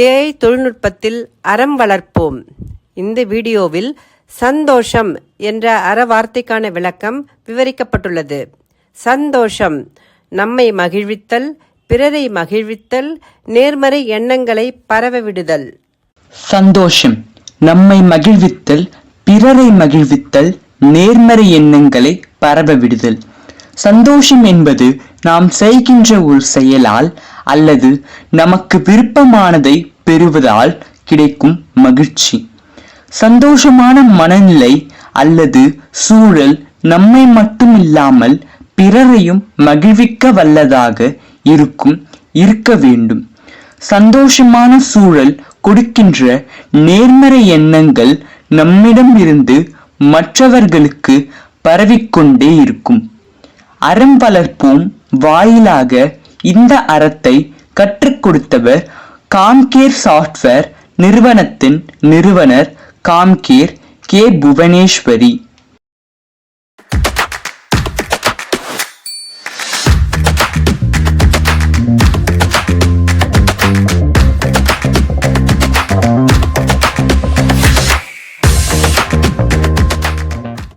AI தொழில்நுட்பத்தில் அறம் வளர்ப்போம். இந்த வீடியோவில் சந்தோஷம் என்ற அற வார்த்தைக்கான விளக்கம் விவரிக்கப்பட்டுள்ளது. சந்தோஷம் நம்மை மகிழ்வித்தல் பிறரை மகிழ்வித்தல் நேர்மறை எண்ணங்களை பரவவிடுதல் சந்தோஷம் நம்மை மகிழ்வித்தல் பிறரை மகிழ்வித்தல் நேர்மறை எண்ணங்களை பரவ விடுதல். சந்தோஷம் என்பது நாம் செய்கின்ற ஒரு செயலால் அல்லது நமக்கு விருப்பமானதை பெறுவதால் கிடைக்கும் மகிழ்ச்சி. சந்தோஷமான மனநிலை அல்லது சூழல் நம்மை மட்டும் இல்லாமல் பிறரையும் மகிழ்விக்க வல்லதாக இருக்கும் இருக்க வேண்டும். சந்தோஷமான சூழல் கொடுக்கின்ற நேர்மறை எண்ணங்கள் நம்மிடம் இருந்து மற்றவர்களுக்கு பரவிக்கொண்டே இருக்கும். அறம் வளர்ப்போம் வாயிலாக இந்த அறத்தை கற்றுக் கொடுத்தவர் காம்கேர் சாஃப்ட்வேர் நிறுவனத்தின் நிறுவனர் காம்கேர் கே புவனேஸ்வரி.